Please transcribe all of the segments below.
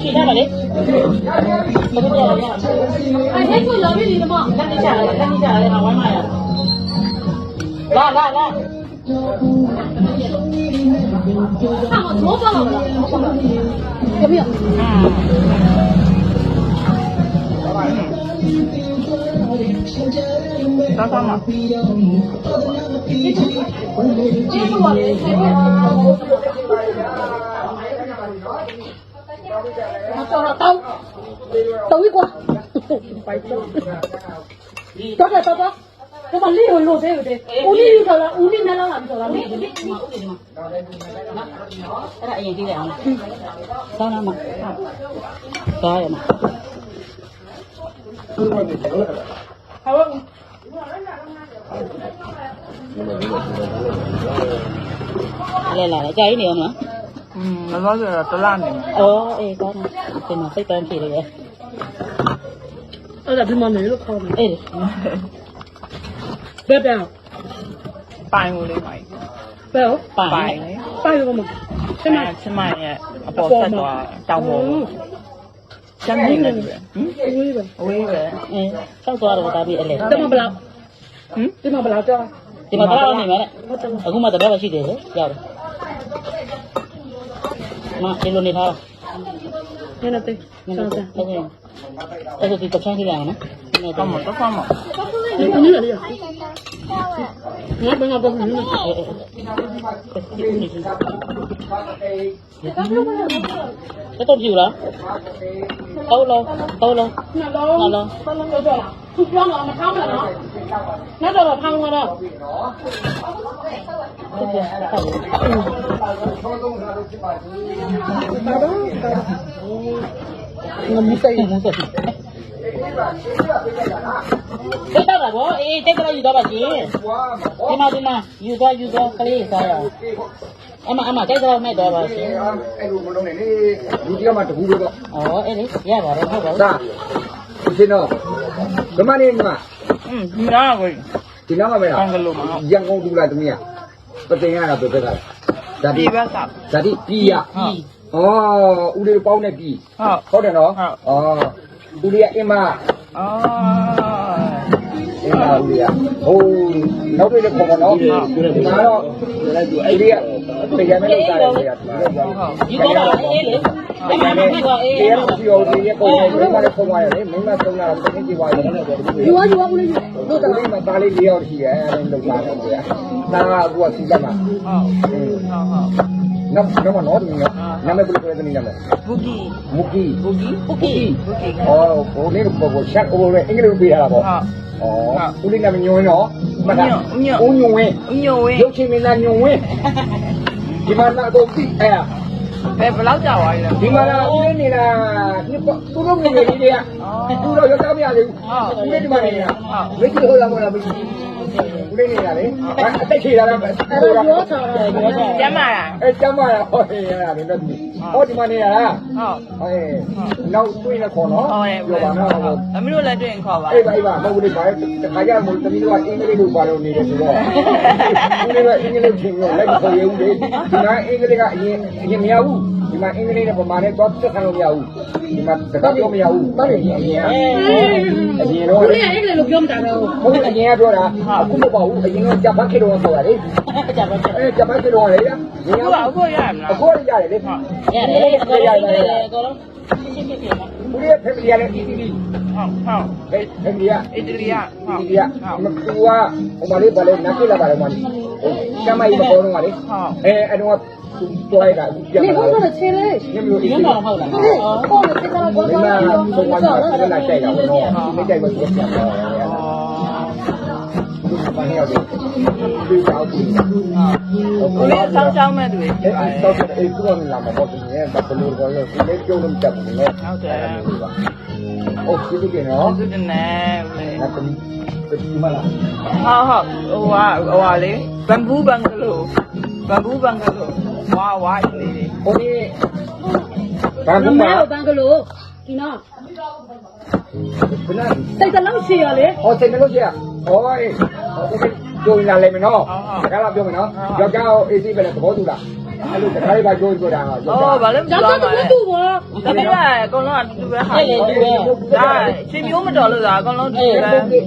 ခြေထားပါလေဘယ်လိုလဲ 哎，那个老妹子的嘛， လက်နေကြတယ်လက်နေကြတယ်ဟာဝမ်းမရလာလာလာ 看我多包了，有没有？ တောက်တော့မှာ 这是我的 mà cho họ tông tối quá. Tốt là tốt quá? Cái mà lý hồi lột đấy rồi đấy uống đi rồi là uống đi nó làm rồi là mình cái này gì vậy sao nó mà coi mà không đây là cái nữa nữa အဲ့ဒါအရင်ကြည့်လိုက်အောင်ဆောင်းလာမှာသွားရမှာလဲလာတယ်ကြာကြီးနေအောင်နော်อืมမလို့ဆိုတော့တလားနေမှာအော်အေးကောင်းတယ်ဒီမှာစိတ်ပန်းဖြေတယ်ရဲ့အဲ့ဒါဒီမှာနေလို့ခေါ်တယ်အေးဘယ်ပြောင်းပိုင်ကိုလေးပါဘယ်ပိုပိုင်င်လေပိုက်လို့မချမချမရဲ့အပေါ်ဆက်သွားတောင်ပေါ်ချမ်းနေတယ်ဟင်ဦးလေးပဲအဝေးပဲအင်းဆောက်သွားတော့ဒါပြီးအဲ့လေတမဘလောက်ဟင်ဒီမှာဘလောက်ကြောက်ဒီမှာတော့နေမယ်အခုမှတော့ပဲရှိတယ်လေရောက်တယ် မဒီလိုနေထားနည်းနည်းသေးတာဆောင်းတယ်အဲ့ဒါအဲ့ဒါဒီတချမ်းကြည့်ရအောင်နော်နည်းကောတော့င်းမတော့ကောင်းမဒီနည်းလေးရငါဘယ်မှာတော့ နည်းနည်းအေးအေးတော့ပြူလားဟုတ်လားဟုတ်လားနှလုံးနှလုံးနှလုံးတော့လားသူပြောတော့မထောင်းဘူးနော်နောက်တော့ထောင်းသွားတော့ဟုတ်ကဲ့ဟုတ်ငါမစိတ်ကဲ့မှုဆက်တိတ်တော့တာဗောအေးတိတ်တော့ယူတော့ပါရှင်ဒီမှာဒီမှာယူသွားယူသွားကလေးစားရအောင်အမအမတိတ်တော့မဲ့တော့ပါရှင်အဲ့လိုမလုပ်နဲ့လေလူတယောက်မှတခုလို့တော့ဩအေးလေရပါတယ်ဟုတ်ပါဘူးဒါဒီစင်တော့ ဓမ္မနေမှာอืมဒီနာကိုဒီနောက်ကပဲလားဘင်္ဂလိုမှာရန်ကုန်တူလာတမီးပတင်ရတာပြက်ကဇာတိဒီဘက်စားဇာတိပြည်ရဟုတ်ဩဦးလေးပေါင်းနဲ့ပြည်ဟုတ်ဟုတ်တယ်နော်ဟုတ်ဩဦးလေးကအင်းမအော်အင်းမဦးလေးကဟိုနောက်တွေလည်းခေါ်ပါတော့ဒီမှာတော့အဲ့ဒီကတရားမဲ့လို့စားတယ်ဗျာယူတော့ပါအေးလေအမမဖြစ်တော့အေး တရားမရှိတော့ဒီရက်ကိုယ်ကမင်းမလည်းဆုံးသွားရတယ်မင်းမဆုံးလာတော့တင်းကြည့်ပါရတယ်ယူဝယူဝဦးလေးလို့တို့တော်လေးမှာသားလေး၄ယောက်ရှိတယ်အဲ့ဒါလောက်လာတယ်ဗျာဒါကအခုကစီးလက်မှာဟုတ်ဟုတ်ဟုတ်နောက်နောက်မှတော့ဒီနော်နာမည်ဘယ်လိုပြောတဲ့နာမည်ဘူကီမူကီဘူကီဟုတ်ကဲ့ဘူကီအော်ဘိုးလေးကိုဘောရှက်အိုးလေးအင်္ဂလိပ်ပေးရတာပေါ့ဟုတ်အော်ဦးလေးနာမည်ညွန်းနော်မှတ်တာဦးညွန်းဝင်းအညိုဝင်းရုပ်ချင်းမင်းသားညွန်းဝင်းဒီမှာတော့ဒီအဲ့ ဘယ်ဘလောက်ကြာသွားပြီလဲဒီမှာတော့ဦးလေးနေတာဒီသူတို့ငယ်ငယ်လေးတွေကသူတို့ရောက်တော့မရသေးဘူးဦးလေးဒီမှာနေတာဝိတ်လို့ဟောလာမလားမ သိဘူးဦးလေးနေတာလေအသက်ရှိတာလည်းအဲ့ဒါရောချာတယ်ရောချာကျမ်းမာလားအဲကျမရဟောရရတယ်တော့ဒီဟောဒီမှာနေတာလားဟုတ်အဲနောက်တွေ့ရခေါ်နော်ဟုတ်ရဲ့ပြောပါနော်သမီးတို့လည်းတွေ့ရင်ခေါ်ပါအေးပါအေးပါမဟုတ်ဘူးလေပါတခါကြမို့တမီးတို့ကအင်္ဂလိပ်လိုပါလို့နေတယ်ဆိုတော့ဦးလေးကအင်္ဂလိပ်ချင်းကိုလိုက်ခေါ်ရဦးလေဒီမှာအင်္ဂလိပ်ကအရင်အရင်မရဘူးဒီမှာအင်္ဂလိပ်နဲ့ပမာနဲ့တော့တက်ခံလို့မရဘူးဒီမှာတခါပြောမရဘူးဘာလို့အရင်အရင်အရင်တော့ဦးလေးအဲ့ဒါလို့ပြောမှတာတော့ဟုတ်အရင်ကပြောတာအခုမပေါ့ဘူးအရင်ကဂျပန်ခေတ်တော့ဆိုတာလေကြပါကြအဲဂျပန်ခေတ်တော့လေအခုကအခုရမလားအခုရတယ်လေရတယ်အကောရတယ်အကောလုံးရှင်းရှင်းပြပါဦးရဲ့ဖက်မီရလည်းအီတီလီဟုတ်ဟုတ်ဟဲ့ဖက်မီရအီတလီကအီဟုတ်တီလီကမကူကဟိုမလေးဘာလဲနာကိလာပါလဲမလေးကျမကြီးမပေါ်တော့ပါလေဟုတ်အဲအဲ့တော့သူတွိုင်းတာပြန်နေလာဘုန်းတော်ချေလေညမျိုးအီရတီင်းလီတော့ဟုတ်လားဟောပေါ်နေတက်တာဘောဒီတော့မှာတော့ဆုံးသွားတာဆက်လာကြိုက်တာဘောနော်မိကြိုက်မသူပြန်လာ ပါတယ်ဟုတ်ကိုလေးစောင်းချောင်းမဲ့သူတွေရှိတယ်ပါတယ်ဟုတ်တယ်အဲ့ဒီကောင်လာမှာပေါ့ဒီနေ့ဘယ်လိုကောလဲဒီနေ့ကြုံလို့မတက်ဘူးလေဟုတ်တယ်ဟုတ်ကဲ့ဒီကေနော်ဒီနေ့ဦးလေးဒါကဒီမလားဟုတ်ဟုတ်ဟိုဟာဟိုဟာလေဘမ်ဘူးဘန်ဂလိုဘမ်ဘူးဘန်ဂလိုဝါဝါနေလေဟိုဒီဘမ်ဘူးဘန်ဂလိုဒီနော်ဘယ်နာစိတ်တလုံးရှည်ရလေဟောစိတ်တလုံးရှည်ရ ဟောအေးကျိုးလာလိုက်မယ်နော်ဒါကပြောမယ်နော်ယောက်ျားကိုအေးစိပဲလေသဘောတူလားအဲ့လိုတခါလေးပါကျိုးဆိုတာကယောက်ျားဘာလဲမကြောက်ဘူးတူဘောဒါပေမဲ့အကုန်လုံးကတူတူပဲဟာတူတူပဲဒါရှင်မျိုးမတော်လို့လားအကုန်လုံးတူတူပဲ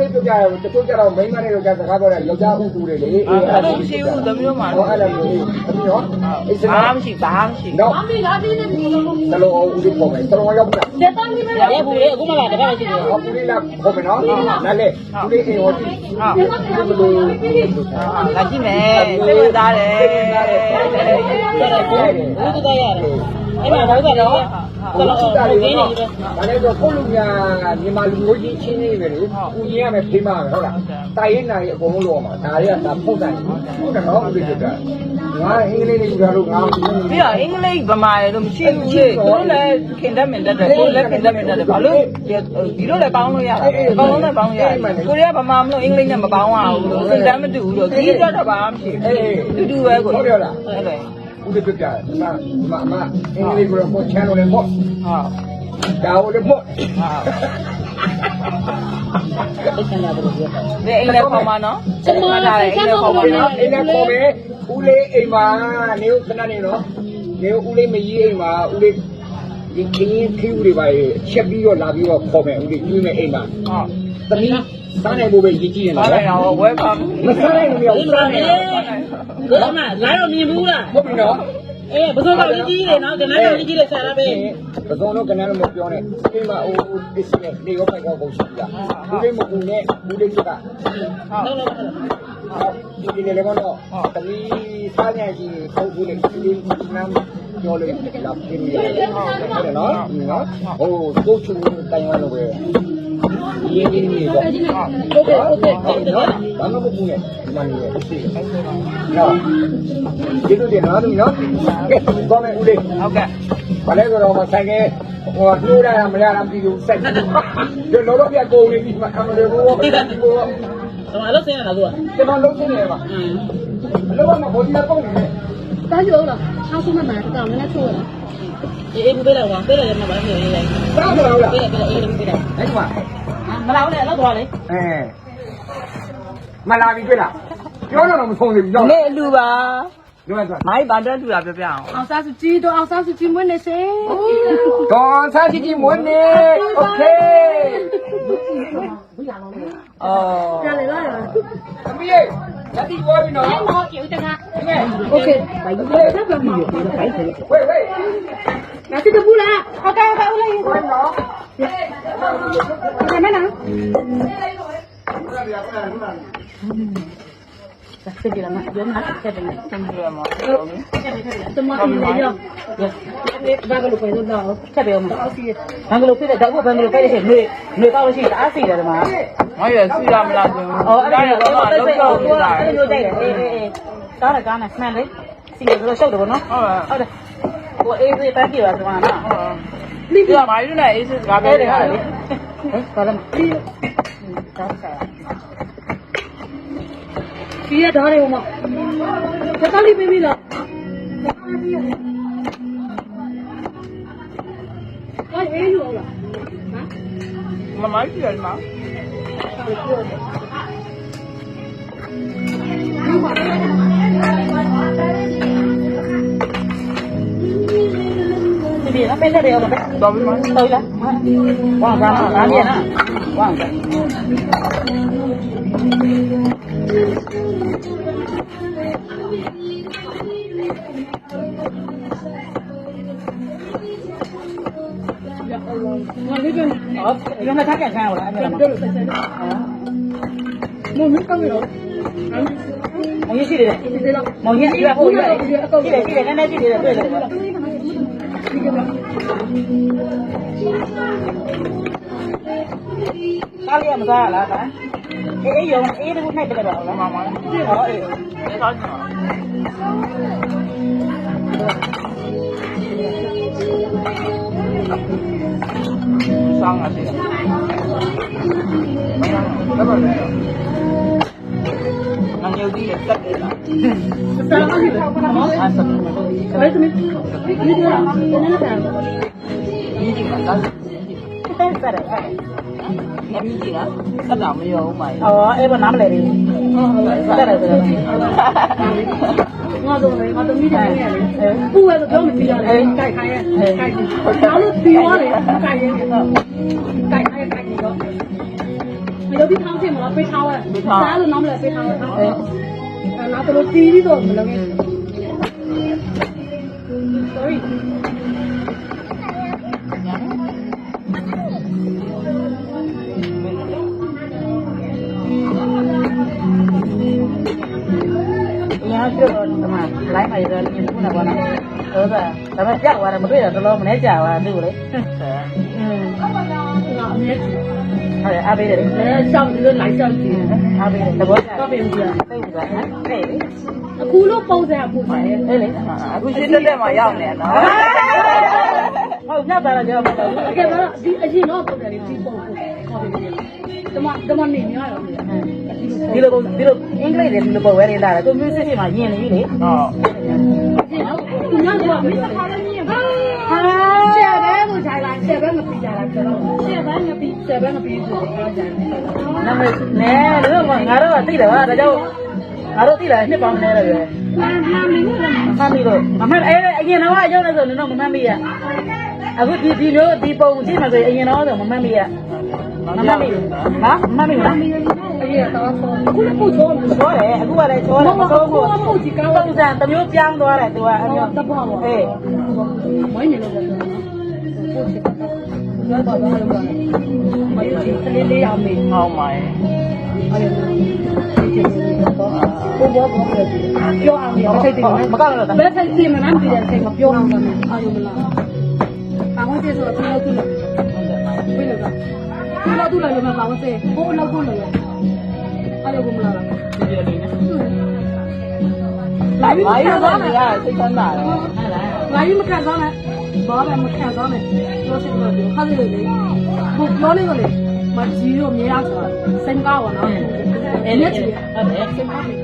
လေးပြကြတယ်တချို့ကြတော့မိန်းမတွေတော့စကားပြောတယ်ယောက်ျားဦးတူတယ်လေအဲ့လိုမရှိဘူးသမီးတို့မှာဟောအဲ့လိုမျိုးသမီးရောအေးစဘာကားမှမရှိဘာမှမရှိတော့အမေကဒီနေ့ဒီလိုလုပ်တလုံးဦးလေးပေါ်မယ်တလုံးရောက်ပြီလက်သားလေးပဲရဲဘူးလေအခုမှလာတပတ်ရှိတယ်ဟောဦးလေးလာပေါ်မယ်နော်နားလေဦးလေးအိမ်ဟောကြည့်ဟုတ်ဘယ်လိုလာကြည့်မယ်စိတ်ဝင်စားတယ်တော်တော်ကိုဘူးတူတော့ရတယ်အဲ့မှာဟုတ်တ ယ်တော့တော်တော်ကိုင်းနေပြီဒါလည်းတော့ကိုလူညာမြန်မာလူမျိုးကြီးချင်းနေပဲလေဦးကြီးရမယ်ဖေးမှာဟုတ်လားတာရင်နာရီအကုန်လုံးလောမှာဒါတွေကဒါဖုတ်တယ်ဟုတ်တယ်နော်ဦးလေးကငါအင်္ဂလိပ်လေးယူတာလို့ငါပြီးတော့အင်္ဂလိပ်ဗမာတွေလို့မရှိဘူးလေသူတို့လည်းခင်တတ်မင်တတ်တယ်ကိုလည်းခင်တတ်မင်တတ်တယ်ဘာလို့ဒီလိုလည်းပေါင်းလို့ရတာအကုန်လုံးလည်းပေါင်းလို့ရတယ်ကိုရီးယားဗမာမလို့အင်္ဂလိပ်နဲ့မပေါင်းရဘူးလို့စိတ်တမ်းမတူဘူးလို့ကြီးကြတော့ဘာမှမရှိဘူးတူတူပဲကိုဟုတ်တယ်လားအဲ့လို ဦးလေးပြပြတယ်မမမအင်္ဂလိပ်ကိုပေါ်ချန်လို့လည်းပေါ့ဟုတ်ဒါကိုလည်းပေါ့အဲ့ဆန္ဒဘယ်လိုပြောဒီအိမ်လည်းခေါ်မှာနော်ကျွန်တော်ထားတယ်အိမ်လည်းခေါ်မှာနော်နော်အိမ်နဲ့ခေါ်မယ်ဦးလေးအိမ်မှာနေဦးခဏနေနော်နေဦးလေးမကြီးအိမ်မှာဦးလေးဒီခင်းခင်းတွေပါချက်ပြီးတော့လာပြီးတော့ခေါ်မယ်ဦးလေးကြီးမယ်အိမ်မှာဟုတ်သမီးစားနိုင်ဖို့ပဲရည်ကြည့်နေဘာတော့လဲတော့ဝဲပါမမစားနိုင်ဘူးရောစားနိုင် ကိုအမလာတော့မြင်ဘူးလားဟုတ်ပြီနော်အေးဘယ်ဆိုတော့ကြီးကြီးလေနော်ကနန်းတော်ကြီးကြီးလေဆရာပဲပစုံတော့ကနန်းတော့မပြောနဲ့အိမ်မှာအိုးပစ္စည်းနဲ့နေရောပိုက်တော့ကုန်ရှိလားဦးလေးမကူနဲ့ဦးလေးကဟုတ်လို့ဟုတ်လို့ဒီဒီလေးကတော့တမီးစားညကြီးပုံဘူးလေးဒီနမ်းပြောလို့လာပြင်းရတယ်ဟုတ်တယ်နော်နော်ဟိုကိုချူတိုင်ရလို့ပဲ ရင်းရင်းလေးပေါ့ဟုတ်ကဲ့ဟုတ်ကဲ့ဟုတ်ကဲ့နော်ဘာမှမပူနဲ့ဒီမှာနေရအစီနော်ဒီလိုဒီနော်နော်ကဲကောင်းမယ်ဦးလေးဟုတ်ကဲ့ဘာလဲဆိုတော့မဆိုင်ခဲ့ဟိုထိုးရမရတာမသိဘူးစိုက်ဒီလိုတော့ပြကုန်နေပြီမအမလေးဘောဒီဘောတော့အလုပ်ဆင်းရတာကွာကျွန်တော်လုံးနေတယ်ပါအင်းအလုပ်ကမဘောဒီလာပုံနေတယ်တားရုံလားထားဆုံးမှမှာတောင်းနေချိုးလားအေးအေးပေးလိုက်ကွာပေးလိုက်ရမှာပါပြေးလိုက်စားမလို့လားပေးလိုက်ပေးလိုက်အေးပေးလိုက်အဲ့ဒီမှာ မလာဘူးလေလောက်သွားလေ အဲမလာပြီတွေ့လားပြောတော့မဆုံးသေးဘူးကြောက် နေ့အလူပါ ပြောဆို မိုင်းဘာတက်တူတာပြောပြအောင် အောင်စားစုကြည့်တော့အောင်စားစုကြည့်မွေးနေစေ ဒေါ်ဆန်းကြီးကြီးမွေးနေโอเค အော် ကြလေလား သမီးရေလက်တီပေါ်ပြီနော် မောကျူတက โอเค ဘိုင်ကြီးလည်းပြန်ပြီးတော့ဘိုင်ကြီး ဝေးဝေး နာတိတပူလားအကောက်ကောက်လေးဝေးနော်ဒီမနာဆက်ကြည့်လာမပြောမှာဆက်တယ်ဆင်းပြရမှာတမန်ကြီးရောဘာကလို့ပဲတော့ဆက်ပြောမှာဘန်ဂလိုပေးတဲ့တော့ဘန်ဂလိုပေးတဲ့ချိန်နေနေကောက်လို့ရှိရင်အားစီတယ်ဒီမှာငါရစီရမလားဆိုအော်အဲ့ဒါတော့တော့တော့တော့လောက်ဆက်တော့တော့ပြတာအဲ့လိုကြိုက်တယ်အေးအေးအေးကားရကားနဲ့မှန်လေစီရတော့ရှုပ်တယ်ဗောနော်ဟုတ်ဟုတ်တယ် ဟိုအေးအေးတက်ကြည့်ပါဒီမှာနော်ဒီကမာယူနဲ့အေးစစ်ကားပဲအဲ့လေဒါဟာဟာလေလေဟဲ့ဘာလဲကားစားဒီရတော့တယ်ဟိုမှာတကလေးပေးပြီးတော့အဲ့အေးလို့လားမမကြီးရမှာဒီ ဒီနော်ပဲလက်တယ်ရောပဲတော်ပြီမတော်လားဝါကားမှာငါမြင်နော်ဝါကားငါလေးပဲအော်ဒီမှာထားကြခံရလားအဲ့ဒါမှာပြောလို့ဆက်ဆက်မမကောင်းရောမောင်ရှိတယ်ဒီစလားမောင်ကြီးကဟိုရတယ်ရှိတယ်ရှိတယ်နည်းနည်းရှိတယ်တွေ့တယ် ကွာဒီကမှာကားလေးကမစားရလားကားအေးအေးရောအေးတခုနှိုက်တယ်တော့လားမမဟောအေးဒီတော့ချင်ဆောင်းရတယ်ဘာမှ မလုပ်ငါညိုကြည့်တယ်တက်တယ်လားစလာမရှိဘူးအားစပ်ဘယ်သမီးဒီတော့နည်းနည်းတာဒီကြည့်မှာတက်တယ်ဆက်ဆက်တယ်ဆက်အပြီးကြည့်လားတက်တာမရောဘူးမိုင်းအော်အဲ့ဘာနားမလဲဒီဆက်တယ်ဆိုတော့ငါဆိုလေငါသမီးတွေနေရတယ်ပူရဲ့ပြောမသိရတယ်ကြိုက်ခိုင်းရဲ့ကြိုက်တယ်နောက်လို့ပြီးသွားတယ်ကြိုက်ရဲ့ကြို လိုပြီးထောင်းချင်မလားပေးထောင်းရစားလို့နောက်မလဲပေးထောင်းရအဲနောက်တော့တီးပြီးတော့မလုပ်ရင် sorry ပြောတော့ဒီမှာ live မှာရတာမြင်ခုနကပေါ့နော်ဟုတ်ကဲ့ဒါပေမဲ့ကြောက်သွားတယ်မတွေ့တာတော်တော်မနေကြပါဘူးလေအင်းအမြဲ ဟုတ်တယ်အားပေးတယ်အဲရှောက်ဒီလိုလိုက်ရှောက်ကြည့်အားပေးတယ်သဘောကျတော့ပြင်ပြပေးပါဟမ်ပေးလေအခုလို့ပုံစံအပူပါရဲ့အဲ့လေအခုရှင်းတက်တက်မှရောက်နေတော့ဟုတ်ညတာလည်းကြောက်ပါဘူးတကယ်တော့ဒီအရင်တော့ပုံစံလေးဒီပုံကိုခေါ်ပေးတယ်တမတမနေနေရတော့ဒီလိုဒီလိုအင်္ဂလိပ်နဲ့ဒီလိုပုံဝဲရတာသူ music တွေမှာယင်နေပြီလေဟုတ်ဒီတော့သူညတော့ဟာ ကိုခြိုင်လာဆယ်ဘဲမပြီးကြတာဆိုတော့ဆယ်ဘဲမပြီးဆယ်ဘဲမပြီးဆိုတော့ကြာတယ်နာမည်နဲတို့ကငါတို့ကသိတယ်ဟာဒါကြောင့်ငါတို့သိတယ်နှစ်ပေါင်းနေတယ်ပဲမှန်မှန်မင်းလည်းမမှန်ပြီလို့မမှန်အဲအရင်တော့အရောက်နေဆိုတော့မမှန်ပြီရအခုဒီဒီမျိုးဒီပုံကြည့်မှဆိုအရင်တော့ဆိုမမှန်ပြီရမမှန်ပြီဟာမမှန်ပြီလားအရင်တော့ခုလည်းပို့ချောလို့ချောတယ်အခုကလည်းချောတယ်မဆုံးဘူးပုံစံတစ်မျိုးပြောင်းသွားတယ်သူကအမျိုးတဘောပါအေးမိုင်းနေလို့ ပို့ချေတော့ဘာဘာလို့ပါမယုံကြည်ကလေးလေးရမယ်ဟောင်းပါရဲ့အဲ့ဒါကိုဘောဘောပြောအောင်ရောစိတ်တည်နေမကောက်တော့ဘယ်ဆိုင်စီမနမ်းပြည်တဲ့စိတ်မပြောအောင်လည်းအာရုံမလားဘာမှကျေဆိုတော့ပြောသူလို့ဘယ်လိုကပြောသူလည်းမပါဘူးစေဟိုလောက်ကိုလည်းအာရုံမလားလိုက်ပါရတော့နေရစိတ်ချမ်းသာတယ်ငါကြီးမခံစားနဲ့ ဘာပဲမခံစားနဲ့ပြောစစ်တော့ပြောခါစီလေဘုပြောနေတော့လေမကြီးရောမြဲရဆိုတာစင်ကားပါနော်အဲ့လက်ချင်ဟုတ်တယ်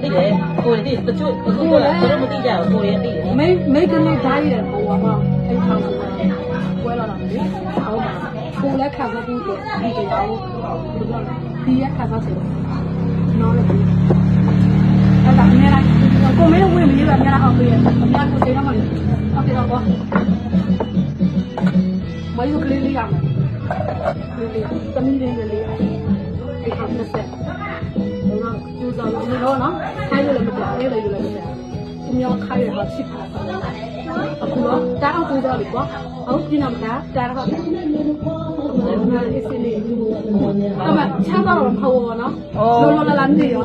သိတယ်ကိုယ်ဒီတချို့အခုကလည်းမသိကြဘူးကိုယ်ရဲ့သိတယ်မိမိကနေဓာတ်ရဲ့ဟိုမှာအဲ့ထောင်ဆိုတာပွဲလာတာလေဟုတ်ပါကိုလည်းခံစားဖို့ဒီတရားကိုဒီရခံစားတယ်နော်လေအဲ့ဒါအများကြီးကိုမင်းဝင်ပြီးတော့အများအောင်ပြရအများကိုသိရမှာလေ ဟုတ်တယ်တော့မယူကလေးလေးရမယ်လေးလေးသမီးလေးလေးအဲ့ဒါနဲ့ဆက်တော့ကျူစားလို့တော့နော်ခိုင်းလို့လည်းမပြအဲ့လိုလည်းမပြသူများခိုင်းရတာဖြစ်ပါအခုတော့တာအောင်ပူတော့လေကွာဟုတ်ဒီနောက်တာတာတော့ အဲ့ဒါအစ်စလေးအမချမ်းသာတော့မဟုတ်ဘူးနော်လောလောလလနေရော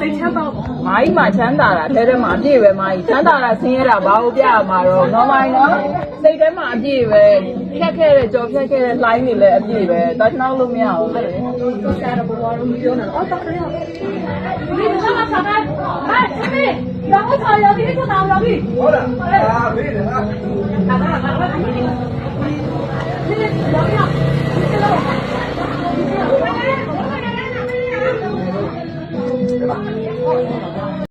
စိတ်ချမ်းသာတော့မာကြီးမှချမ်းသာတာထဲထဲမှာအပြည့်ပဲမာကြီးချမ်းသာတာဆင်းရဲတာဘာလို့ပြရမှာတော့နော်မိုင်းနော်စိတ်ထဲမှာအပြည့်ပဲဖြတ်ခဲ့တဲ့ကြော်ဖြတ်ခဲ့တဲ့ line တွေလည်းအပြည့်ပဲတတ်နောက်လို့မရဘူးလေတော့စားတော့ဘောရောမပြောနဲ့အော်တော့ခရီးဒီကမှာစားတယ်ဟာသမီးတော့ချာရဒီကနာလာပြီဟုတ်လားအာဘေးလားဒီ 八